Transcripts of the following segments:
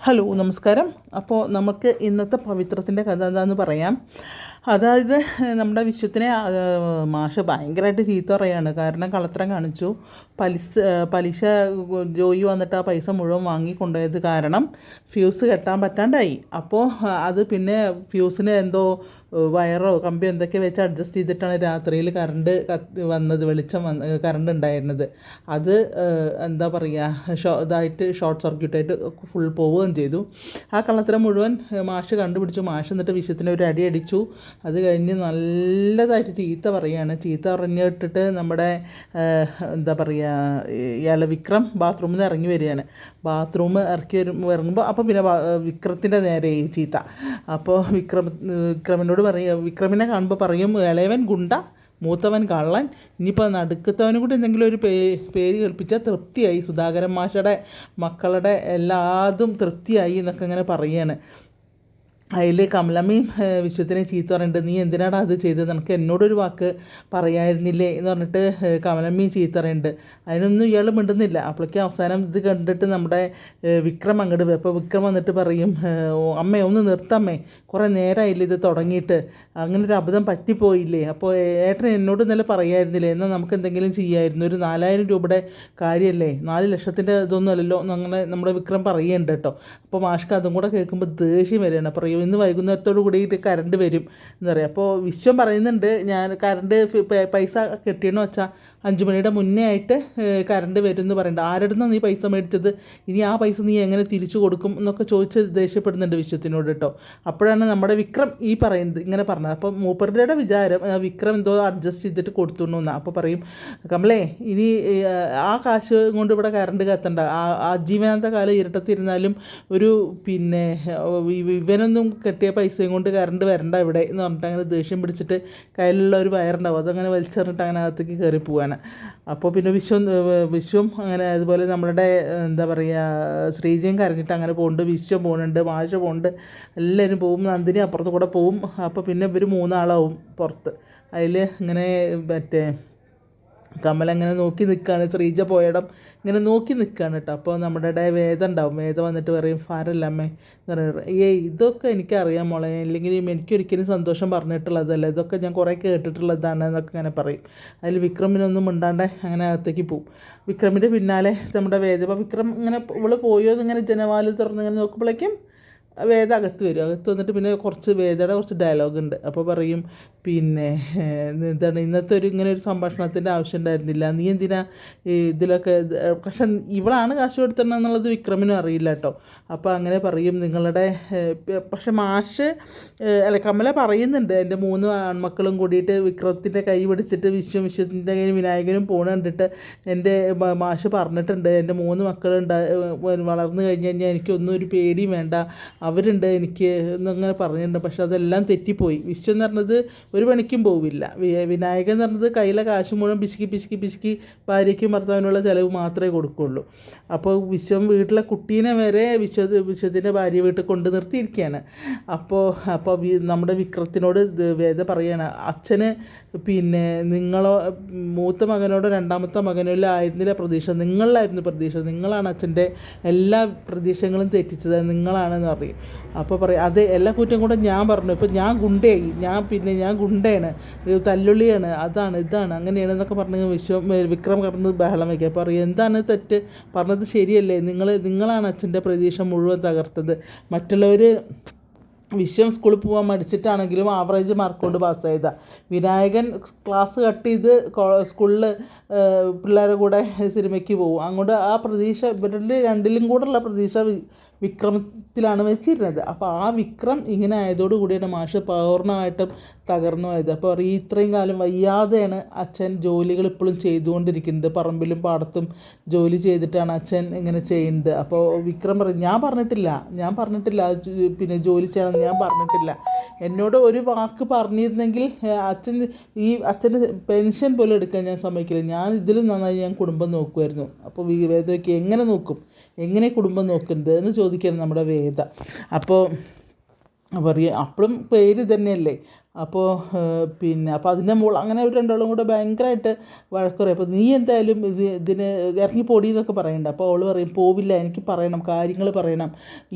Hello നമസ്കാരം. അപ്പോൾ നമുക്ക് ഇന്നത്തെ പവിത്രത്തിന്റെ കഥ എന്താണെന്ന് പറയാം. അതായത് നമ്മുടെ വിശ്വത്തിനെ മാഷ് ഭയങ്കരമായിട്ട് ചീത്ത പറയാണ്. കാരണം കളത്രം കാണിച്ചു. പലിശ പലിശ ജോയി വന്നിട്ട് ആ പൈസ മുഴുവൻ വാങ്ങിക്കൊണ്ടുപോയത് കാരണം ഫ്യൂസ് കെട്ടാൻ പറ്റാണ്ടായി. അപ്പോൾ അത് പിന്നെ ഫ്യൂസിന് എന്തോ വയറോ കമ്പിയോ എന്തൊക്കെ വെച്ച് അഡ്ജസ്റ്റ് ചെയ്തിട്ടാണ് രാത്രിയിൽ കറണ്ട് വന്നത് വെളിച്ചം വന്ന് കറണ്ട് ഉണ്ടായിരുന്നത്. അത് എന്താ പറയുക ഷോ ഇതായിട്ട് ഷോർട്ട് സർക്യൂട്ടായിട്ട് ഫുൾ പോവുകയും ചെയ്തു. ആ കള്ളത്തരം മുഴുവൻ മാഷ് കണ്ടുപിടിച്ചു. മാഷ് എന്നിട്ട് വിശ്വത്തിന് ഒരു അടി അടിച്ചു. അത് കഴിഞ്ഞ് നല്ലതായിട്ട് ചീത്ത പറയുകയാണ് ചീത്ത പറഞ്ഞിട്ടിട്ട് നമ്മുടെ എന്താ പറയുക ഇയാളെ വിക്രം ബാത്റൂമിൽ നിന്ന് ഇറങ്ങി വരികയാണ്. ബാത്റൂം ഇറക്കി വരുമ്പോൾ ഇറങ്ങുമ്പോൾ അപ്പോൾ പിന്നെ വിക്രത്തിന്റെ നേരെ ഈ ചീത്ത. അപ്പോൾ വിക്രം വിക്രമിനോട് പറയും വിക്രമിനെ കാണുമ്പോൾ പറയും ഇളയവൻ ഗുണ്ട മൂത്തവൻ കള്ളൻ. ഇനിയിപ്പോൾ നടുക്കത്തവനും കൂടി എന്തെങ്കിലും ഒരു പേ പേര് കേൾപ്പിച്ചാൽ തൃപ്തിയായി. സുധാകരൻ മാഷയുടെ മക്കളുടെ എല്ലാതും തൃപ്തിയായി എന്നൊക്കെ ഇങ്ങനെ പറയുകയാണ് അതിൽ കമലമ്മയും വിശ്വത്തിനെ ചീത്ത പറയുന്നുണ്ട് നീ എന്തിനാടാ അത് ചെയ്തത്? നിനക്ക് എന്നോടൊരു വാക്ക് പറയായിരുന്നില്ലേ എന്ന് പറഞ്ഞിട്ട് കമലമ്മയും ചീത്ത പറയുന്നുണ്ട്. അതിനൊന്നും ഇയാൾ മിണ്ടുന്നില്ല. അപ്പോഴേക്കും അവസാനം ഇത് കണ്ടിട്ട് നമ്മുടെ വിക്രം അങ്ങോട്ട് അപ്പോൾ വിക്രം വന്നിട്ട് പറയും അമ്മേ ഒന്ന് നിർത്തമ്മേ. കുറേ നേരമായില്ല ഇത് തുടങ്ങിയിട്ട്. അങ്ങനെ ഒരു അബദ്ധം പറ്റിപ്പോയില്ലേ? അപ്പോൾ ഏട്ടൻ എന്നോട് ഇന്നലെ പറയായിരുന്നില്ലേ? എന്നാൽ നമുക്ക് എന്തെങ്കിലും ചെയ്യായിരുന്നു. ഒരു നാലായിരം രൂപയുടെ കാര്യമല്ലേ? നാല് ലക്ഷത്തിന്റെ ഇതൊന്നും അല്ലല്ലോ അങ്ങനെ നമ്മുടെ വിക്രം പറയുന്നുണ്ട് കേട്ടോ. അപ്പോൾ മാഷ്ക്ക് അതും കൂടെ കേൾക്കുമ്പോൾ ദേഷ്യം വരികയാണ്. പറയും ഇന്ന് വൈകുന്നേരത്തോടു കൂടിയിട്ട് കറണ്ട് വരും എന്ന് പറയും അപ്പോൾ വിശ്വം പറയുന്നുണ്ട് ഞാൻ കറണ്ട് പൈസ കെട്ടിയെന്ന് വെച്ചാൽ അഞ്ച് മണിയുടെ മുന്നേ ആയിട്ട് കറണ്ട് വരും എന്ന് പറയുന്നുണ്ട്. ആരുടെ നീ പൈസ മേടിച്ചത്? ഇനി ആ പൈസ നീ എങ്ങനെ തിരിച്ചു കൊടുക്കും എന്നൊക്കെ ചോദിച്ച് ദേഷ്യപ്പെടുന്നുണ്ട് വിശ്വത്തിനോട് കേട്ടോ. അപ്പോഴാണ് നമ്മുടെ വിക്രം ഈ പറയുന്നത് ഇങ്ങനെ പറഞ്ഞത്. അപ്പോൾ മൂപ്പരുടെ വിചാരം വിക്രം എന്തോ അഡ്ജസ്റ്റ് ചെയ്തിട്ട് കൊടുത്തു എന്നാണ് അപ്പോൾ പറയും കമലേ ഇനി ആ കാശ് കൊണ്ട് ഇവിടെ കറണ്ട് കത്തണ്ട. ആ ജീവനാന്ത കാലം ഇരട്ടത്തിരുന്നാലും ഒരു പിന്നെ ഇവനൊന്നും കെട്ടിയ പൈസയും കൊണ്ട് കറണ്ട് വരണ്ട ഇവിടെ എന്ന് പറഞ്ഞിട്ട് അങ്ങനെ ദേഷ്യം പിടിച്ചിട്ട് കയ്യിലുള്ള ഒരു വയറുണ്ടാവും. അതങ്ങനെ വലിച്ചെറിഞ്ഞിട്ട് അങ്ങനെ അകത്തേക്ക് കയറി പോവാണ്. അപ്പോൾ പിന്നെ വിശ്വം വിശ്വം അങ്ങനെ അതുപോലെ നമ്മളുടെ എന്താ പറയുക ശ്രീജയും കരഞ്ഞിട്ട് അങ്ങനെ പോകുന്നുണ്ട് വിശ്വം പോകുന്നുണ്ട് മാഷ പോകുന്നുണ്ട് എല്ലാവരും പോവും നന്ദിനി അപ്പുറത്ത് കൂടെ പോവും. അപ്പോൾ പിന്നെ ഇവർ മൂന്നാളാവും പുറത്ത്. അതിൽ ഇങ്ങനെ മറ്റേ കമൽ അങ്ങനെ നോക്കി നിൽക്കുകയാണ് ശ്രീജ പോയടം ഇങ്ങനെ നോക്കി നിൽക്കുകയാണ് കേട്ടോ അപ്പോൾ നമ്മുടെ ഇടയിൽ വേദ ഉണ്ടാവും. വേദ വന്നിട്ട് പറയും സാരല്ല അമ്മേ എന്ന് പറയുന്നത് ഏയ് ഇതൊക്കെ എനിക്കറിയാം മോളെ. അല്ലെങ്കിൽ എനിക്കൊരിക്കലും സന്തോഷം പറഞ്ഞിട്ടുള്ളതല്ല. ഇതൊക്കെ ഞാൻ കുറേ കേട്ടിട്ടുള്ളതാണ് എന്നൊക്കെ ഇങ്ങനെ പറയും. അതിൽ വിക്രമിനൊന്നും മിണ്ടാണ്ട് അങ്ങനെ അകത്തേക്ക് പോവും. വിക്രമിന്റെ പിന്നാലെ നമ്മുടെ വേദ അപ്പോൾ വിക്രം ഇങ്ങനെ ഇവൾ പോയോ എന്നിങ്ങനെ ജനവാൽ തുറന്ന് ഇങ്ങനെ നോക്കുമ്പോഴേക്കും വേദ അകത്ത് വരും. അകത്ത് വന്നിട്ട് പിന്നെ കുറച്ച് വേദയുടെ കുറച്ച് ഡയലോഗ് ഉണ്ട്. അപ്പോൾ പറയും പിന്നെ എന്താണ് ഇന്നത്തെ ഒരു ഇങ്ങനെ ഒരു സംഭാഷണത്തിന്റെ ആവശ്യം ഉണ്ടായിരുന്നില്ല. നീ എന്തിനാ ഇതിലൊക്കെ പക്ഷെ ഇവളാണ് കാശ് കൊടുത്തത് എന്നുള്ളത് വിക്രമിനും അറിയില്ല കേട്ടോ. അപ്പോൾ അങ്ങനെ പറയും നിങ്ങളുടെ പക്ഷെ മാഷ് അല്ല കമല പറയുന്നുണ്ട്. എന്റെ മൂന്ന് ആൺമക്കളും കൂടിയിട്ട് വിക്രത്തിന്റെ കൈ പിടിച്ചിട്ട് വിശ്വം വിശ്വത്തിന്റെ കയ്യിൽ വിനായകനും പോണ കണ്ടിട്ട് എന്റെ മാഷ് പറഞ്ഞിട്ടുണ്ട്. എന്റെ മൂന്ന് മക്കളുണ്ട് വളർന്നു കഴിഞ്ഞ് കഴിഞ്ഞാൽ എനിക്കൊന്നും ഒരു പേടിയും വേണ്ട. അവരുണ്ട് എനിക്ക് എന്നങ്ങനെ പറഞ്ഞിട്ടുണ്ട്. പക്ഷെ അതെല്ലാം തെറ്റിപ്പോയി. വിശ്വം എന്ന് പറഞ്ഞത് ഒരു പണിക്കും പോവില്ല. വിനായകൻ എന്ന് പറഞ്ഞത് കയ്യിലെ കാശ് മുഴുവൻ പിശുക്കി പിശുക്കി പിശുക്കി ഭാര്യയ്ക്കും ഭർത്താവിനുള്ള ചിലവ് മാത്രമേ കൊടുക്കുള്ളൂ. അപ്പോൾ വിശ്വം വീട്ടിലെ കുട്ടീനെ വരെ വിശ്വ വിശ്വത്തിന്റെ ഭാര്യ വീട്ടിൽ കൊണ്ടു നിർത്തിയിരിക്കുകയാണ്. അപ്പോൾ അപ്പോൾ നമ്മുടെ വിക്രത്തിനോട് വേദ പറയുകയാണ് അച്ഛന് പിന്നെ നിങ്ങളോ മൂത്ത മകനോടോ രണ്ടാമത്തെ മകനോ ആയിരുന്നില്ല പ്രതീക്ഷ. നിങ്ങളിലായിരുന്നു പ്രതീക്ഷ. നിങ്ങളാണ് അച്ഛന്റെ എല്ലാ പ്രതീക്ഷകളും തെറ്റിച്ചത്. നിങ്ങളാണെന്ന് പറയും. അപ്പോൾ പറയും അത് എല്ലാ കുറ്റം കൂടെ ഞാൻ പറഞ്ഞു. ഇപ്പോൾ ഞാൻ ഗുണ്ടയായി. ഞാൻ പിന്നെ ഞാൻ ഗുണ്ടയാണ്. തല്ലുള്ളിയാണ്. അതാണ് ഇതാണ്. അങ്ങനെയാണ് എന്നൊക്കെ പറഞ്ഞ് വിശ്വം വിക്രം കടന്ന് ബഹളം വയ്ക്കുക പറയും എന്താണ് തെറ്റ്? പറഞ്ഞത് ശരിയല്ലേ? നിങ്ങൾ നിങ്ങളാണ് അച്ഛന്റെ പ്രതീക്ഷ മുഴുവൻ തകർത്തത്. മറ്റുള്ളവർ വിശ്വം സ്കൂളിൽ പോകാൻ മടിച്ചിട്ടാണെങ്കിലും ആവറേജ് മാർക്ക് കൊണ്ട് പാസ്സായതാണ് വിനായകൻ ക്ലാസ് കട്ട് ചെയ്ത് സ്കൂളിൽ പിള്ളേരുടെ കൂടെ സിനിമയ്ക്ക് പോകും അങ്ങോട്ട് ആ പ്രതീക്ഷ ഇവരിൽ രണ്ടിലും കൂടെയുള്ള പ്രതീക്ഷ വിക്രമത്തിലാണ് വെച്ചിരുന്നത്. അപ്പോൾ ആ വിക്രം ഇങ്ങനെ ആയതോടുകൂടിയാണ് മാഷ് പൂർണമായിട്ടും തകർന്നു പോയത്. അപ്പോൾ ഈ ഇത്രയും കാലം വയ്യാതെയാണ് അച്ഛൻ ജോലികൾ ഇപ്പോഴും ചെയ്തുകൊണ്ടിരിക്കുന്നത്. പറമ്പിലും പാടത്തും ജോലി ചെയ്തിട്ടാണ് അച്ഛൻ ഇങ്ങനെ ചെയ്യുന്നത്. അപ്പോൾ വിക്രം പറയും ഞാൻ പറഞ്ഞിട്ടില്ല ഞാൻ പറഞ്ഞിട്ടില്ല പിന്നെ ജോലി ചെയ്യണമെന്ന് ഞാൻ പറഞ്ഞിട്ടില്ല. എന്നോട് ഒരു വാക്ക് പറഞ്ഞിരുന്നെങ്കിൽ അച്ഛൻ ഈ അച്ഛന്റെ പെൻഷൻ പോലും എടുക്കാൻ ഞാൻ സമ്മതിക്കില്ല. ഞാൻ ഇതിലും നന്നായി ഞാൻ കുടുംബം നോക്കുമായിരുന്നു. അപ്പോൾ വേദയ്ക്ക് എങ്ങനെ നോക്കും? എങ്ങനെ കുടുംബം നോക്കുന്നത് എന്ന് ചോദിക്കുന്നത് നമ്മുടെ വേദ. അപ്പോൾ പറയുക അപ്പോഴും പേര് തന്നെയല്ലേ അപ്പോൾ പിന്നെ അപ്പോൾ അതിന്റെ മുകളിൽ അങ്ങനെ അവർ രണ്ടാളും കൂടെ ഭയങ്കരമായിട്ട് വഴക്ക് പറയും അപ്പോൾ നീ എന്തായാലും ഇത് ഇതിന് ഇറങ്ങി പൊടി എന്നൊക്കെ പറയണ്ട. അപ്പോൾ അവൾ പറയും പോവില്ല എനിക്ക് പറയണം കാര്യങ്ങൾ പറയണം.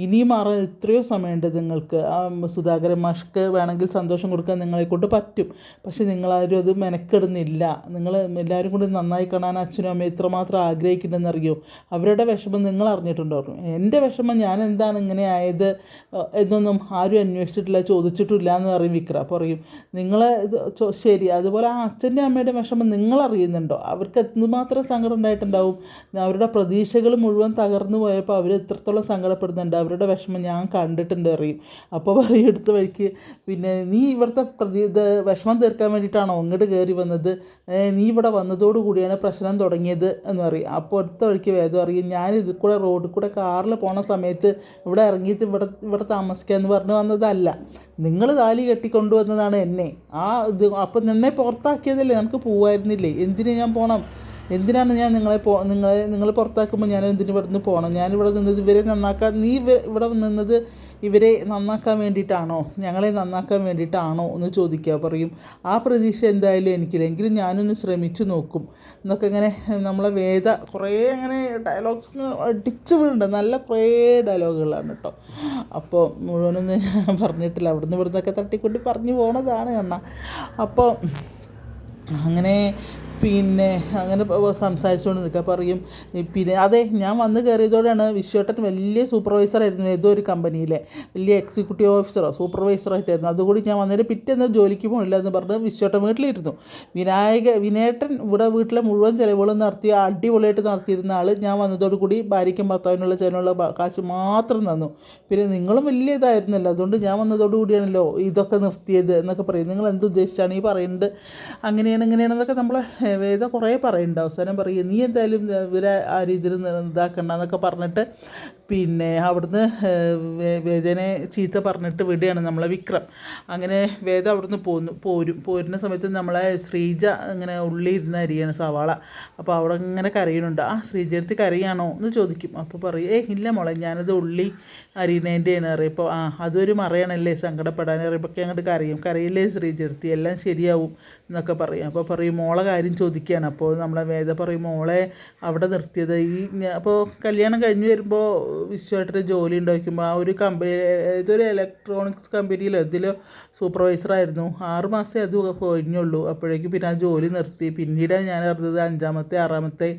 ഇനിയും മാറാൻ എത്രയോ സമയമുണ്ട് നിങ്ങൾക്ക് ആ സുധാകരൻ മാഷ്ക്ക് വേണമെങ്കിൽ സന്തോഷം കൊടുക്കാൻ നിങ്ങളെ കൊണ്ട് പറ്റും. പക്ഷെ നിങ്ങളാരും അത് മെനക്കെടുന്നില്ല. നിങ്ങൾ എല്ലാവരും കൂടി നന്നായി കാണാൻ അച്ഛനും അമ്മയും ഇത്രമാത്രം ആഗ്രഹിക്കുന്നുണ്ടെന്ന് അറിയോ അവരുടെ വിഷമം നിങ്ങൾ അറിഞ്ഞിട്ടുണ്ടോ? എന്റെ വിഷമം ഞാൻ എന്താണ് ഇങ്ങനെ ആയത് എന്നൊന്നും ആരും അന്വേഷിച്ചിട്ടില്ല ചോദിച്ചിട്ടില്ല എന്ന് പറയും വിക്ര. പറയും. നിങ്ങൾ ഇത് ശരി. അതുപോലെ ആ അച്ഛന്റെ അമ്മയുടെ വിഷമം നിങ്ങൾ അറിയുന്നുണ്ടോ അവർക്ക് എന്തുമാത്രം സങ്കടം ഉണ്ടായിട്ടുണ്ടാവും? അവരുടെ പ്രതീക്ഷകൾ മുഴുവൻ തകർന്നു പോയപ്പോൾ അവർ എത്രത്തോളം സങ്കടപ്പെടുന്നുണ്ട്? അവരുടെ വിഷമം ഞാൻ കണ്ടിട്ടുണ്ട് അറിയും അപ്പോൾ പറയും എടുത്ത വഴിക്ക് പിന്നെ നീ ഇവിടുത്തെ പ്രതി ഇത് വിഷമം തീർക്കാൻ വേണ്ടിയിട്ടാണോ അങ്ങോട്ട് കയറി വന്നത്? നീ ഇവിടെ വന്നതോടു കൂടിയാണ് പ്രശ്നം തുടങ്ങിയത് എന്ന് പറയും. അപ്പോൾ അടുത്ത വഴിക്ക് വേദം അറിയും ഞാൻ ഇതിൽ കൂടെ റോഡിൽ കൂടെ കാറിൽ പോണ സമയത്ത് ഇവിടെ ഇറങ്ങിയിട്ട് ഇവിടെ ഇവിടെ താമസിക്കുക എന്ന് പറഞ്ഞു വന്നതല്ല. നിങ്ങൾ താലി കെട്ടിക്കൊണ്ടുവന്നതാണ് എന്നെ. ആ ഇത് അപ്പം നിന്നെ പുറത്താക്കിയതല്ലേ? നമുക്ക് പോവായിരുന്നില്ലേ? എന്തിനു ഞാൻ പോകണം എന്തിനാണ് ഞാൻ നിങ്ങളെ പോ നിങ്ങളെ നിങ്ങൾ പുറത്താക്കുമ്പോൾ ഞാൻ എന്തിനു ഇവിടെ നിന്ന് പോകണം ഞാനിവിടെ നിന്നത് ഇവരെ നന്നാക്കാൻ നീ ഇവ- ഇവിടെ നിന്നത് ഇവരെ നന്നാക്കാൻ വേണ്ടിയിട്ടാണോ? ഞങ്ങളെ നന്നാക്കാൻ വേണ്ടിയിട്ടാണോ എന്ന് ചോദിക്കുക. പറയും ആ പ്രതീക്ഷ എന്തായാലും എനിക്കില്ല. എങ്കിലും ഞാനൊന്ന് ശ്രമിച്ചു നോക്കും. എന്നൊക്കെ ഇങ്ങനെ നമ്മളെ വേദ കുറേ അങ്ങനെ ഡയലോഗ്സ് അടിച്ചു വീഴുന്നുണ്ട് നല്ല കുറേ ഡയലോഗുകളാണ് കേട്ടോ. അപ്പോൾ മുഴുവനൊന്നും ഞാൻ പറഞ്ഞിട്ടില്ല. അവിടുന്ന് ഇവിടുന്നൊക്കെ തട്ടിക്കൊണ്ട് പറഞ്ഞു പോണതാണ് കണ്ണ. അപ്പോൾ അങ്ങനെ പിന്നെ അങ്ങനെ സംസാരിച്ചുകൊണ്ട് നിൽക്കുക പറയും. പിന്നെ അതെ ഞാൻ വന്ന് കയറിയതോടെയാണ് വിശ്വട്ടൻ വലിയ സൂപ്പർവൈസറായിരുന്നു ഏതോ ഒരു കമ്പനിയിലെ. വലിയ എക്സിക്യൂട്ടീവ് ഓഫീസറോ സൂപ്പർവൈസറോ ആയിട്ടായിരുന്നു അതുകൂടി ഞാൻ വന്നതിന് പിറ്റേന്ന് ജോലിക്ക് പോകണില്ല എന്ന് പറഞ്ഞ് വിശ്വട്ടൻ വീട്ടിലിരുന്നു. വിനായക വിനേട്ടൻ ഇവിടെ വീട്ടിലെ മുഴുവൻ ചിലവുകളും നടത്തി അടിപൊളിയായിട്ട് നടത്തിയിരുന്ന ആൾ ഞാൻ വന്നതോടുകൂടി ഭാര്യയ്ക്കും ഭർത്താവിനുള്ള ചിലവുള്ള കാശ് മാത്രം തന്നു. പിന്നെ നിങ്ങളും വലിയ ഇതായിരുന്നല്ലോ അതുകൊണ്ട് ഞാൻ വന്നതോടുകൂടിയാണല്ലോ ഇതൊക്കെ നിർത്തിയത് എന്നൊക്കെ പറയും. നിങ്ങൾ എന്ത് ഉദ്ദേശിച്ചാണ് ഈ പറയുന്നത് അങ്ങനെയാണ് ഇങ്ങനെയാണെന്നൊക്കെ നമ്മൾ വേദ കുറേ പറയുന്നുണ്ട് അവസാനം പറയും നീ എന്തായാലും ഇവരെ ആ രീതിയിൽ ഇതാക്കണ്ട എന്നൊക്കെ പറഞ്ഞിട്ട് പിന്നെ അവിടുന്ന് വേദനെ ചീത്ത പറഞ്ഞിട്ട് വിടുകയാണ് നമ്മളെ വിക്രം. അങ്ങനെ വേദ അവിടുന്ന് പോന്നു പോരും. പോരുന്ന സമയത്ത് നമ്മളെ ശ്രീജ ഇങ്ങനെ ഉള്ളി ഇരുന്ന് അരിയാണ് സവാള. അപ്പോൾ അവിടെ ഇങ്ങനെ കരയുന്നുണ്ട്. ആ ശ്രീജടുത്ത് കരയാണോ? എന്ന് ചോദിക്കും. അപ്പോൾ പറയും ഏ ഇല്ല മോളെ ഞാനത് ഉള്ളി അരിയണേന്റെയാണ് അറിയപ്പോൾ ആ അതൊരു മറയാണല്ലേ സങ്കടപ്പെടാൻ അറിയപ്പോൾ അങ്ങോട്ട് കരയും. കരയില്ലേ ശ്രീചെടുത്തി എല്ലാം ശരിയാവും എന്നൊക്കെ പറയും. അപ്പോൾ പറയും മോളെ കാര്യം ചോദിക്കുകയാണ് അപ്പോൾ നമ്മളെ വേദ പറയും മോളെ അവിടെ നിർത്തിയത് ഈ അപ്പോൾ കല്യാണം കഴിഞ്ഞ് വരുമ്പോൾ വിശ്വമായിട്ടൊരു ജോലി ഉണ്ടാക്കുമ്പോൾ ആ ഒരു കമ്പനി ഏതൊരു ഇലക്ട്രോണിക്സ് കമ്പനിയിലോ ഇതിലോ സൂപ്പർവൈസറായിരുന്നു ആറ് അത് കഴിഞ്ഞുള്ളൂ. അപ്പോഴേക്കും പിന്നെ ആ ജോലി നിർത്തി. പിന്നീടാണ് ഞാൻ അറിഞ്ഞത് അഞ്ചാമത്തെ ആറാമത്തെ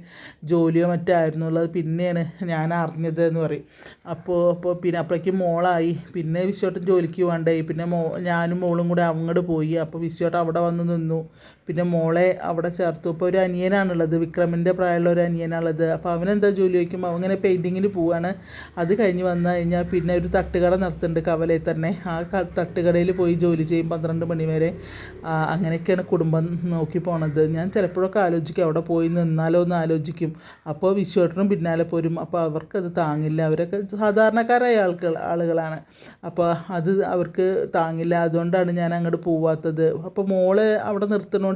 ജോലിയോ മറ്റോ ആയിരുന്നുള്ളത് പിന്നെയാണ് ഞാൻ അറിഞ്ഞത് എന്ന് പറയും. അപ്പോൾ അപ്പോൾ പിന്നെ അപ്പോഴേക്കും മോളായി. പിന്നെ വിശ്വട്ടൻ ജോലിക്ക് പോകണ്ടായി. പിന്നെ മോ ഞാനും മോളും കൂടെ അങ്ങോട്ട് പോയി. അപ്പോൾ വിശ്വട്ടൻ അവിടെ വന്ന് നിന്നു. പിന്നെ മോളെ അവിടെ ചേർത്തു. അപ്പോൾ ഒരു അനിയനാണുള്ളത്. വിക്രമിന്റെ പ്രായമുള്ള ഒരു അനിയനാണുള്ളത്. അപ്പോൾ അവനെന്താ ജോലി ചോദിക്കുമ്പോൾ അവങ്ങനെ പെയിന്റിങ്ങിന് പോവാണ്. അത് കഴിഞ്ഞ് വന്നു കഴിഞ്ഞാൽ പിന്നെ ഒരു തട്ടുകട നടത്തുന്നുണ്ട് കവലയിൽ തന്നെ. ആ തട്ടുകടയിൽ പോയി ജോലി ചെയ്യും പന്ത്രണ്ട് മണി വരെ. അങ്ങനെയൊക്കെയാണ് കുടുംബം നോക്കി പോണത്. ഞാൻ ചിലപ്പോഴൊക്കെ ആലോചിക്കും അവിടെ പോയി നിന്നാലോ എന്ന് ആലോചിക്കും. അപ്പോൾ വിശ്വട്ടനും പിന്നാലെ പോരും. അപ്പോൾ അവർക്കത് താങ്ങില്ല. അവരൊക്കെ സാധാരണക്കാരായ ആൾക്ക് ആളുകളാണ്. അപ്പോൾ അത് അവർക്ക് താങ്ങില്ല. അതുകൊണ്ടാണ് ഞാൻ അങ്ങോട്ട് പോവാത്തത്. അപ്പോൾ മോളെ അവിടെ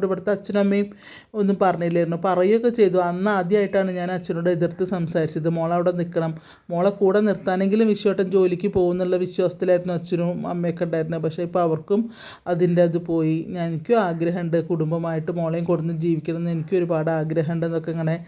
നിർത്തുന്നതുകൊണ്ട് ഇവിടുത്തെ അച്ഛനും അമ്മയും ഒന്നും പറഞ്ഞില്ലായിരുന്നു. പറയുകയൊക്കെ ചെയ്തു. അന്ന് ആദ്യമായിട്ടാണ് ഞാൻ അച്ഛനോട് എതിർത്ത് സംസാരിച്ചത്. മോളെ അവിടെ നിൽക്കണം. മോളെ കൂടെ നിർത്താനെങ്കിലും വിശ്വട്ടൻ ജോലിക്ക് പോകുന്നുള്ള വിശ്വാസത്തിലായിരുന്നു അച്ഛനും അമ്മയൊക്കെ ഉണ്ടായിരുന്നത്. പക്ഷേ ഇപ്പോൾ അവർക്കും അതിന്റെ അത് പോയി. എനിക്കും ആഗ്രഹമുണ്ട് കുടുംബമായിട്ട് മോളെയും കൊടുന്ന് ജീവിക്കണം എന്ന് എനിക്കും ഒരുപാട് ആഗ്രഹമുണ്ട് എന്നൊക്കെ ഇങ്ങനെ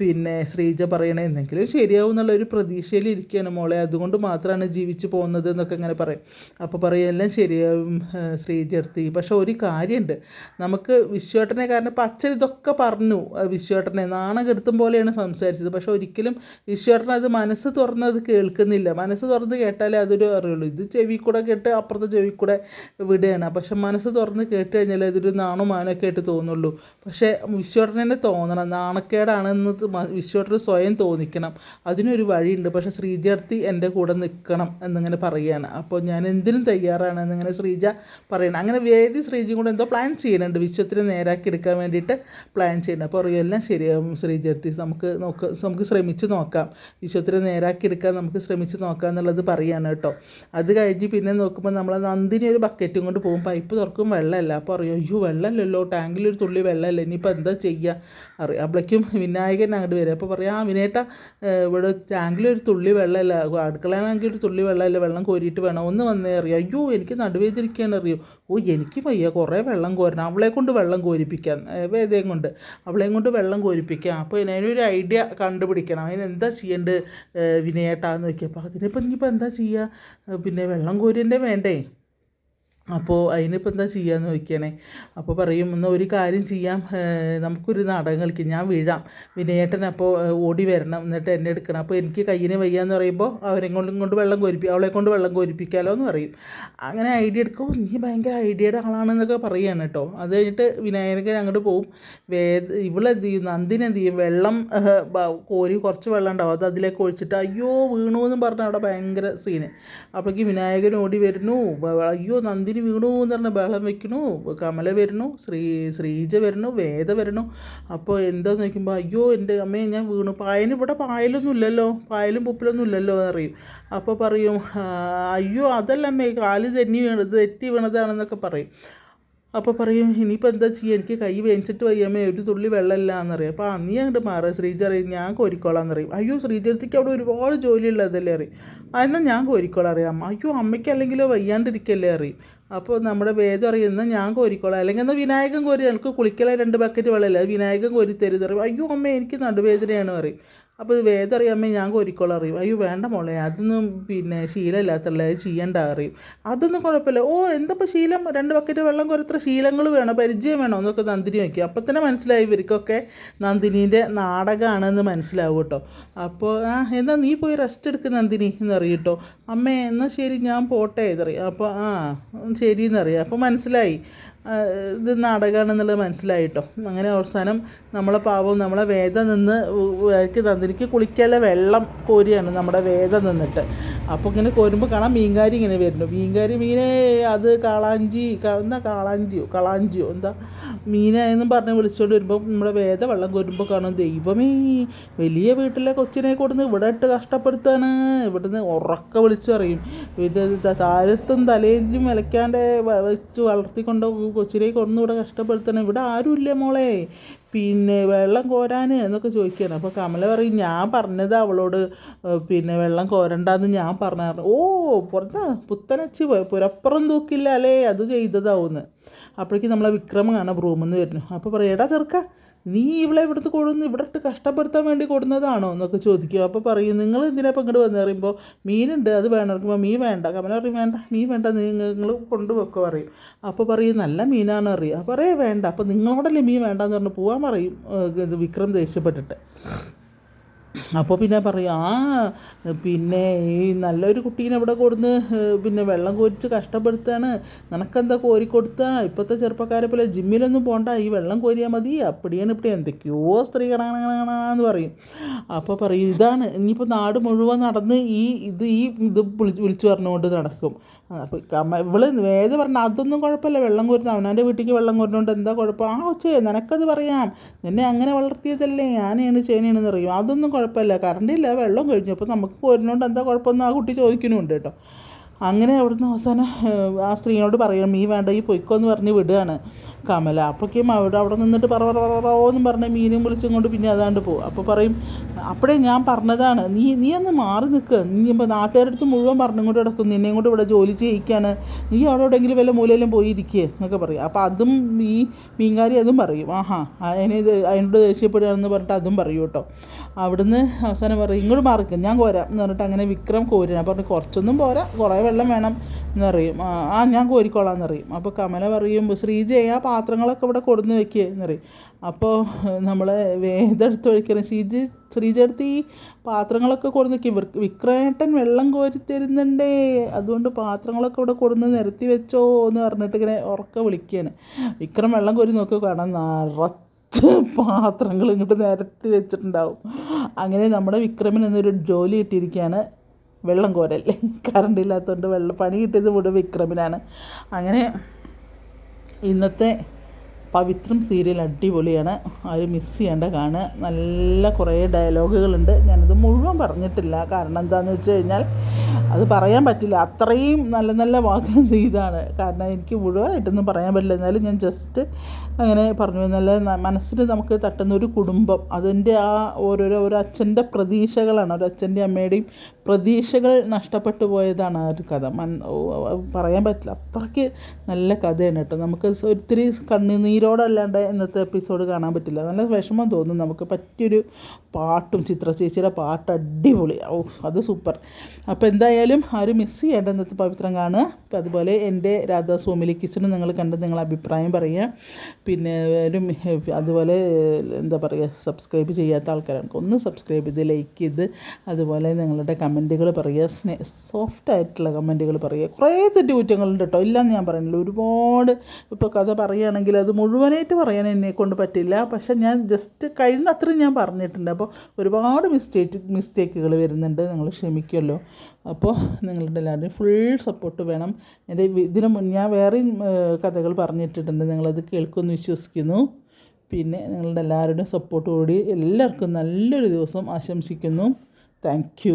പിന്നെ ശ്രീജ പറയണേ. എന്തെങ്കിലും ശരിയാവും എന്നുള്ള ഒരു പ്രതീക്ഷയിൽ ഇരിക്കുകയാണ് മോളെ. അതുകൊണ്ട് മാത്രമാണ് ജീവിച്ച് പോകുന്നത് എന്നൊക്കെ ഇങ്ങനെ പറയും. അപ്പോൾ പറയും എല്ലാം ശരിയാവും ശ്രീജ എടുത്ത്. പക്ഷെ ഒരു കാര്യമുണ്ട്. നമുക്ക് വിശ്വേട്ടനെ കാരണം ഇപ്പം അച്ഛൻ ഇതൊക്കെ പറഞ്ഞു വിശ്വേട്ടനെ. നാണം കെടുത്തും പോലെയാണ് സംസാരിച്ചത്. പക്ഷെ ഒരിക്കലും വിശ്വേട്ടൻ അത് മനസ്സ് തുറന്നത് കേൾക്കുന്നില്ല. മനസ്സ് തുറന്ന് കേട്ടാലേ അതൊരു അറിയുള്ളൂ. ഇത് ചെവി കൂടെ കേട്ട് അപ്പുറത്തെ ചെവി കൂടെ വിടുകയാണ്. പക്ഷെ മനസ്സ് തുറന്ന് കേട്ട് കഴിഞ്ഞാൽ അതൊരു നാണോ മാനൊക്കെ ആയിട്ട് തോന്നുള്ളൂ. പക്ഷേ വിശ്വേട്ടൻ തന്നെ തോന്നണം. നാണക്കേടാണെന്ന് വിശ്വേട്ടന് സ്വയം തോന്നിക്കണം. അതിനൊരു വഴിയുണ്ട്. പക്ഷേ ശ്രീജർത്തി എന്റെ കൂടെ നിൽക്കണം എന്നിങ്ങനെ പറയുകയാണ്. അപ്പോൾ ഞാൻ എന്തിനും തയ്യാറാണ് എന്നിങ്ങനെ ശ്രീജ പറയണം. അങ്ങനെ വേദി ശ്രീജയും കൂടെ എന്തോ പ്ലാൻ ചെയ്യുന്നുണ്ട്. വിശ്വത്തിനെ നേരാക്കി എടുക്കാൻ വേണ്ടിയിട്ട് പ്ലാൻ ചെയ്യണം അപ്പോൾ എല്ലാം ശ്രീ ശ്രീജയത്തി നമുക്ക് നോക്ക നമുക്ക് ശ്രമിച്ച് നോക്കാം. വിശ്വത്തിനെ നേരാക്കി എടുക്കാൻ നമുക്ക് ശ്രമിച്ച് നോക്കാം എന്നുള്ളത് പറയാണ് കേട്ടോ. അത് കഴിഞ്ഞ് പിന്നെ നോക്കുമ്പോൾ നമ്മൾ നന്ദിനി ഒരു ബക്കറ്റും കൊണ്ട് പോകും. പൈപ്പ് തുറക്കും വെള്ളമല്ല. അപ്പോൾ അറിയാം അയ്യോ വെള്ളമല്ലല്ലോ. ടാങ്കിലൊരു തുള്ളി വെള്ളമല്ല? ഇനിയിപ്പോൾ എന്താ ചെയ്യുക അറിയാം. അപ്പോഴേക്കും വിനായകൻ അങ്ങോട്ട് വരും. അപ്പോൾ പറയാം ആ വിനേട്ട ഇവിടെ ടാങ്കിലൊരു തുള്ളി വെള്ളമല്ല. അടുക്കളയാണെങ്കിൽ ഒരു തുള്ളി വെള്ളമല്ല. വെള്ളം കോരിയിട്ട് വേണം. ഒന്ന് വന്നേ അറിയാം? അയ്യോ എനിക്ക് നടുവേദിരിക്കുകയാണ് അറിയോ? ഓ എനിക്ക് വയ്യ. കുറേ വെള്ളം കോരണം. അവളെ കൊണ്ട് വെള്ളം കോരിപ്പിക്കാം. ഏഹ് വേദയും കൊണ്ട്. അവളെയും കൊണ്ട് വെള്ളം കോരിപ്പിക്കാം. അപ്പോൾ അതിനൊരു ഐഡിയ കണ്ടുപിടിക്കണം. അതിന് എന്താ ചെയ്യേണ്ടത്? വിനയേട്ടാന്ന് നോക്കിയപ്പോൾ അതിനിപ്പോൾ ഇനിയിപ്പോൾ എന്താ ചെയ്യുക പിന്നെ വെള്ളം കോരിന്റെ വേണ്ടേ? അപ്പോൾ അതിനിപ്പോൾ എന്താ ചെയ്യാന്ന് ചോദിക്കണേ? അപ്പോൾ പറയും എന്നാൽ ഒരു കാര്യം ചെയ്യാം. നമുക്കൊരു നാടകം കളിക്കാം. ഞാൻ വീഴാം. വിനയേട്ടൻ അപ്പോൾ ഓടി വരണം. എന്നിട്ട് എന്നെ എടുക്കണം. അപ്പോൾ എനിക്ക് കയ്യിന് വയ്യാന്ന് പറയുമ്പോൾ അവരെ കൊണ്ട് കൊണ്ട് വെള്ളം കോരിപ്പി അവളെ കൊണ്ട് വെള്ളം കോരിപ്പിക്കാലോ എന്ന് പറയും. അങ്ങനെ ഐഡിയ എടുക്കും. നീ ഭയങ്കര ഐഡിയയുടെ ആളാണെന്നൊക്കെ പറയുകയാണ് കേട്ടോ. അത് കഴിഞ്ഞിട്ട് വിനായകൻ അങ്ങോട്ട് പോവും. വേദ ഇവളെന്ത് ചെയ്യും? നന്ദിനി എന്ത് ചെയ്യും? വെള്ളം കോരി കുറച്ച് വെള്ളം ഉണ്ടാവും. അത് അതിലേക്ക് ഒഴിച്ചിട്ട് അയ്യോ വീണു എന്ന് പറഞ്ഞാൽ അവിടെ ഭയങ്കര സീന്. അപ്പോഴേക്ക് വിനായകൻ ഓടി വരുന്നു. അയ്യോ നന്ദിനി വീണു എന്ന് പറഞ്ഞാൽ ബഹളം വെക്കണു കമല വരുന്നു ശ്രീ ശ്രീജ വരുന്നു വേദ വരുന്നു. അപ്പോൾ എന്താന്ന് നോക്കുമ്പോൾ അയ്യോ എന്റെ അമ്മയെ ഞാൻ വീണു. പായന് ഇവിടെ പായലൊന്നും ഇല്ലല്ലോ. പായലും പുപ്പിലൊന്നും ഇല്ലല്ലോ അറിയും അപ്പോൾ പറയും അയ്യോ അതല്ല അമ്മേ കാൽ തെന്നി വീണത് തെറ്റി വീണതാണെന്നൊക്കെ പറയും. അപ്പോൾ പറയും ഇനിയിപ്പോൾ എന്താ ചെയ്യുക എനിക്ക് കൈ വേവിച്ചിട്ട് വയ്യമ്മേ ഒരു തുള്ളി വെള്ളമില്ല എന്നറിയാം അപ്പോൾ നീ അങ്ങോട്ട് മാറുക ശ്രീജ അറിയും ഞാൻ കോരിക്കോളാം എന്നറിയും അയ്യോ ശ്രീജത്തേക്ക് അവിടെ ഒരുപാട് ജോലിയുള്ളതല്ലേ അറിയും എന്നാൽ ഞാൻ കോരിക്കോളാം അറിയാം അയ്യോ അമ്മയ്ക്ക് അല്ലെങ്കിലോ വയ്യാണ്ടിരിക്കല്ലേ അറിയും അപ്പോൾ നമ്മുടെ വേദം അറിയുന്ന ഞാൻ കോരിക്കോളാം. അല്ലെങ്കിൽ എന്നാൽ വിനായകം കോരി എനിക്ക് കുളിക്കല രണ്ട് ബക്കറ്റ് വെള്ളമില്ല. വിനായകം കോരി തരുത് അയ്യോ അമ്മ എനിക്ക് നടുവേദനയാണ് പറയും. അപ്പോൾ ഇത് വേദം അറിയാം അമ്മ ഞാൻ കോരിക്കോളാം അറിയും അയ്യോ വേണ്ട മോളെ അതൊന്നും പിന്നെ ശീലമില്ലാത്തല്ലേ ചെയ്യണ്ട അറിയും അതൊന്നും കുഴപ്പമില്ല. ഓ എന്തപ്പോൾ ശീലം? രണ്ട് ബക്കറ്റ് വെള്ളം കുറത്ര ശീലങ്ങൾ വേണോ? പരിചയം വേണോ? എന്നൊക്കെ നന്ദിനി നോക്കി അപ്പം തന്നെ മനസ്സിലായി ഇവർക്കൊക്കെ നന്ദിനീന്റെ നാടകമാണെന്ന് മനസ്സിലാവും കേട്ടോ. അപ്പോൾ ആ എന്നാൽ നീ പോയി റെസ്റ്റ് എടുക്ക് നന്ദിനി എന്നറിയും കേട്ടോ. അമ്മേ എന്നാൽ ശരി ഞാൻ പോട്ടെ എന്നറിയാം അപ്പോൾ ആ ശരി എന്നറിയാം അപ്പോൾ മനസ്സിലായി. ഇത് നാടകമാണെന്നുള്ളത് മനസ്സിലായിട്ടോ? അങ്ങനെ അവസാനം നമ്മളെ പാവം നമ്മളെ വേദ നിന്ന് എനിക്ക് തന്നിരിക്ക് കുളിക്കാനുള്ള വെള്ളം കോരിയാണ് നമ്മുടെ വേദ നിന്നിട്ട്. അപ്പോൾ ഇങ്ങനെ കോരുമ്പോൾ കാണാൻ മീൻകാരി ഇങ്ങനെ വരുന്നു. മീൻകാരി മീനെ അത് കാളാഞ്ചി എന്താ കാളാഞ്ചിയോ? കളാഞ്ചിയോ? എന്താ? മീനായെന്നും പറഞ്ഞ് വിളിച്ചുകൊണ്ട് വരുമ്പോൾ നമ്മുടെ വേദ വെള്ളം കോരുമ്പോൾ കാണും ദൈവമേ വലിയ വീട്ടിലെ കൊച്ചിനെ കൊടുന്ന് ഇവിടെ ഇട്ട് കഷ്ടപ്പെടുത്താണ്. ഇവിടുന്ന് ഉറക്ക വിളിച്ചു പറയും. ഇത് ത- താഴത്തും തലയിലും വിലക്കാണ്ട് വ- വെച്ച് വളർത്തിക്കൊണ്ട് കൊച്ചിനെ ഒന്നുകൂടെ കഷ്ടപ്പെടുത്തണം. ഇവിടെ ആരുമില്ല മോളെ. പിന്നെ വെള്ളം കോരാൻ എന്നൊക്കെ ചോദിക്കുകയാണ്. അപ്പോൾ കമല പറയും ഞാൻ പറഞ്ഞത് അവളോട് പിന്നെ വെള്ളം കോരണ്ടെന്ന് ഞാൻ പറഞ്ഞു ഓ പുറത്താ. പുത്തനച്ചി പുരപ്പുറം തൂക്കില്ല അല്ലേ? അത് ചെയ്തതാവുന്ന്. അപ്പോഴേക്കും നമ്മളെ വിക്രമം കാണാം റൂമിൽ നിന്ന് വരുന്നു. അപ്പോൾ പറയും എടാ ചെറുക്ക നീ ഇവളെ ഇവിടുത്തെ കൊടുന്ന് ഇവിടെ കഷ്ടപ്പെടുത്താൻ വേണ്ടി കൊടുന്നതാണോ എന്നൊക്കെ ചോദിക്കും. അപ്പോൾ പറയും നിങ്ങൾ എന്തിനാ ഇപ്പം ഇങ്ങോട്ട് വന്ന്? പറയുമ്പോൾ മീനുണ്ട് അത് വേണം. പറയുമ്പോൾ മീൻ വേണ്ട. കമല പറയും വേണ്ട മീൻ വേണ്ട നിങ്ങൾ കൊണ്ടുപോക്കെ പറയും. അപ്പോൾ പറയും നല്ല മീനാണ് അറിയുക അപ്പോൾ പറയേ വേണ്ട അപ്പോൾ നിങ്ങളോടല്ലേ മീൻ വേണ്ടെന്ന് പറഞ്ഞ് പോകാൻ പറയും വിക്രം ദേഷ്യപ്പെട്ടിട്ട്. അപ്പോൾ പിന്നെ പറയും ആ പിന്നെ ഈ നല്ലൊരു കുട്ടീനെ ഇവിടെ കൊടുന്ന് പിന്നെ വെള്ളം കോരിച്ച് കഷ്ടപ്പെടുത്താണ്. നിനക്കെന്താ കോരി കൊടുത്താ? ഇപ്പോഴത്തെ ചെറുപ്പക്കാരെ പോലെ ജിമ്മിലൊന്നും പോണ്ട ഈ വെള്ളം കോരിയാൽ മതി. അപ്പടിയാണ് ഇപ്പം എന്തൊക്കെയോ സ്ത്രീ എന്ന് പറയും. അപ്പോൾ പറയും ഇതാണ് ഇനിയിപ്പോൾ നാട് മുഴുവൻ നടന്ന് ഈ ഇത് ഈ ഇത് വിളിച്ചു പറഞ്ഞുകൊണ്ട് നടക്കും. അപ്പോൾ ഇവൾ വേദ പറഞ്ഞ അതൊന്നും കുഴപ്പമില്ല. വെള്ളം കോരുന്ന അവനവന്റെ വീട്ടിലേക്ക് വെള്ളം കോരുന്നുണ്ട് എന്താ കുഴപ്പം? ആ ഒച്ചേ നിനക്കത് പറയാം. നിന്നെ അങ്ങനെ വളർത്തിയതല്ലേ? ഞാനാണ് ചേനയാണെന്ന് അറിയും. അതൊന്നും കുഴപ്പമില്ല. കറണ്ടില്ല വെള്ളം കഴിഞ്ഞു. അപ്പോൾ നമുക്ക് കോരുന്നുണ്ട് എന്താ കുഴപ്പമെന്ന് ആ കുട്ടി ചോദിക്കുന്നുണ്ട് കേട്ടോ. അങ്ങനെ അവിടുന്ന് അവസാനം ആ സ്ത്രീയോട് പറയണം മീൻ വേണ്ട ഈ പൊയ്ക്കോ എന്ന് പറഞ്ഞ് വിടുകയാണ് കമല. അപ്പോഴേക്കും അവിടെ അവിടെ നിന്നിട്ട് പറ പറ പറ എന്നും പറഞ്ഞ് മീനും വിളിച്ചും കൊണ്ട് പിന്നെ അതാണ്ട് പോകും അപ്പോൾ പറയും അപ്പോഴേ ഞാൻ പറഞ്ഞതാണ് നീ നീ ഒന്ന് മാറി നിൽക്ക് നീ ഇപ്പോൾ അടുത്ത് മുഴുവൻ പറഞ്ഞും കൊണ്ട് കിടക്കും നിന്നെയും കൊണ്ട് ഇവിടെ ജോലി ചെയ്യിക്കുകയാണ് നീ അവിടെ എവിടെയെങ്കിലും വല്ല മൂലയിലും പോയിരിക്കുക എന്നൊക്കെ പറയും. അപ്പോൾ അതും ഈ മീൻകാരി അതും പറയും. ആഹാ അതിന് ഇത് അതിനോട് ദേഷ്യപ്പെടുകയാണെന്ന് പറഞ്ഞിട്ട് അതും പറയും കേട്ടോ അവിടുന്ന് അവസാനം പറയും ഇങ്ങോട്ട് മാറിക്കും ഞാൻ കോരാം എന്ന് പറഞ്ഞിട്ട് അങ്ങനെ വിക്രം കോരുക പറഞ്ഞു കുറച്ചൊന്നും പോരാ കുറേ വെള്ളം വേണം എന്നറിയും ആ ഞാൻ കോരിക്കോളാം എന്നറിയും അപ്പോൾ കമല പറയും ശ്രീജയ ആ പാത്രങ്ങളൊക്കെ ഇവിടെ കൊടുന്ന് വെക്കുക എന്നറിയും അപ്പോൾ നമ്മൾ വേദെടുത്ത് ഒഴിക്കണം ശ്രീജ എടുത്ത് ഈ പാത്രങ്ങളൊക്കെ കൊടുന്ന് വെക്കും. വിക്രേട്ടൻ വെള്ളം കോരി തരുന്നുണ്ടേ അതുകൊണ്ട് പാത്രങ്ങളൊക്കെ ഇവിടെ കൊടുന്ന് നിരത്തി വെച്ചോ എന്ന് പറഞ്ഞിട്ട് ഇങ്ങനെ ഉറക്ക വിളിക്കുകയാണ് വിക്രം വെള്ളം കോരി നോക്കി കാണാൻ നിറച്ച് പാത്രങ്ങൾ ഇങ്ങോട്ട് നിരത്തി വെച്ചിട്ടുണ്ടാവും. അങ്ങനെ നമ്മുടെ വിക്രമൻ എന്നൊരു ജോലി കിട്ടിയിരിക്കുകയാണ് വെള്ളം കോരൽ. കറണ്ട് ഇല്ലാത്തതുകൊണ്ട് വെള്ളം പണി കിട്ടിയത് മുഴുവൻ വിക്രമിനാണ്. അങ്ങനെ ഇന്നത്തെ പവിത്രം സീരിയൽ അടിപൊളിയാണ്. ആരും മിസ് ചെയ്യേണ്ട കാണുക. നല്ല കുറേ ഡയലോഗുകളുണ്ട് ഞാനത് മുഴുവൻ പറഞ്ഞിട്ടില്ല. കാരണം എന്താണെന്ന് വെച്ച് കഴിഞ്ഞാൽ അത് പറയാൻ പറ്റില്ല. അത്രയും നല്ല നല്ല വാക്കുകൾ ഇതാണ്. കാരണം എനിക്ക് മുഴുവനായിട്ടൊന്നും പറയാൻ പറ്റില്ല. എന്നാലും ഞാൻ ജസ്റ്റ് അങ്ങനെ പറഞ്ഞു. നല്ല മനസ്സിൽ നമുക്ക് തട്ടുന്ന ഒരു കുടുംബം. അതിന്റെ ആ ഓരോരോ ഒരു അച്ഛന്റെ പ്രതീക്ഷകളാണ്. ഒരു അച്ഛന്റെ അമ്മയുടെയും പ്രതീക്ഷകൾ നഷ്ടപ്പെട്ടു പോയതാണ് ആ ഒരു കഥ. പറയാൻ പറ്റില്ല. അത്രയ്ക്ക് നല്ല കഥയാണ് കേട്ടോ. നമുക്ക് ഒത്തിരി കണ്ണുനീരോടല്ലാണ്ട് ഇന്നത്തെ എപ്പിസോഡ് കാണാൻ പറ്റില്ല. നല്ല വിഷമം തോന്നും. നമുക്ക് പറ്റിയൊരു പാട്ടും ചിത്ര ചേച്ചിയുടെ പാട്ട് അടിപൊളി. ഓ അത് സൂപ്പർ അപ്പോൾ എന്തായാലും ആരും മിസ് ചെയ്യേണ്ട ഇന്നത്തെ പവിത്രം കാണുക. അപ്പോൾ അതുപോലെ എന്റെ രാധാ സോമിലി കിച്ചണും നിങ്ങൾ കണ്ട് നിങ്ങൾ അഭിപ്രായം പറയുക. പിന്നെ അതുപോലെ എന്താ പറയുക സബ്സ്ക്രൈബ് ചെയ്യാത്ത ആൾക്കാരാണ് ഒന്ന് സബ്സ്ക്രൈബ് ചെയ്ത് ലൈക്ക് ചെയ്ത് അതുപോലെ നിങ്ങളുടെ കമന്റുകൾ പറയുക സ്നേ സോഫ്റ്റ് ആയിട്ടുള്ള കമന്റുകൾ പറയുക. കുറേ തെറ്റുകുറ്റങ്ങളുണ്ട് കേട്ടോ. ഇല്ലയെന്ന് ഞാൻ പറയുന്നില്ല. ഒരുപാട് ഇപ്പോൾ കഥ പറയുകയാണെങ്കിൽ അത് മുഴുവനായിട്ട് പറയാൻ എന്നെ കൊണ്ട് പറ്റില്ല. പക്ഷെ ഞാൻ ജസ്റ്റ് കഴിയുന്നത്രയും ഞാൻ പറഞ്ഞിട്ടുണ്ട്. അപ്പോൾ ഒരുപാട് മിസ്റ്റേക്ക് മിസ്റ്റേക്കുകൾ വരുന്നുണ്ട്. നിങ്ങൾ ക്ഷമിക്കുമല്ലോ. അപ്പോൾ നിങ്ങളുടെ എല്ലാവരുടെയും ഫുൾ സപ്പോർട്ട് വേണം. എന്റെ ഇതിന് മുൻ ഞാൻ വേറെയും കഥകൾ പറഞ്ഞിട്ടിട്ടുണ്ട്. നിങ്ങളത് കേൾക്കുമെന്ന് വിശ്വസിക്കുന്നു. പിന്നെ നിങ്ങളുടെ എല്ലാവരുടെയും സപ്പോർട്ട് കൂടി എല്ലാവർക്കും നല്ലൊരു ദിവസം ആശംസിക്കുന്നു. താങ്ക്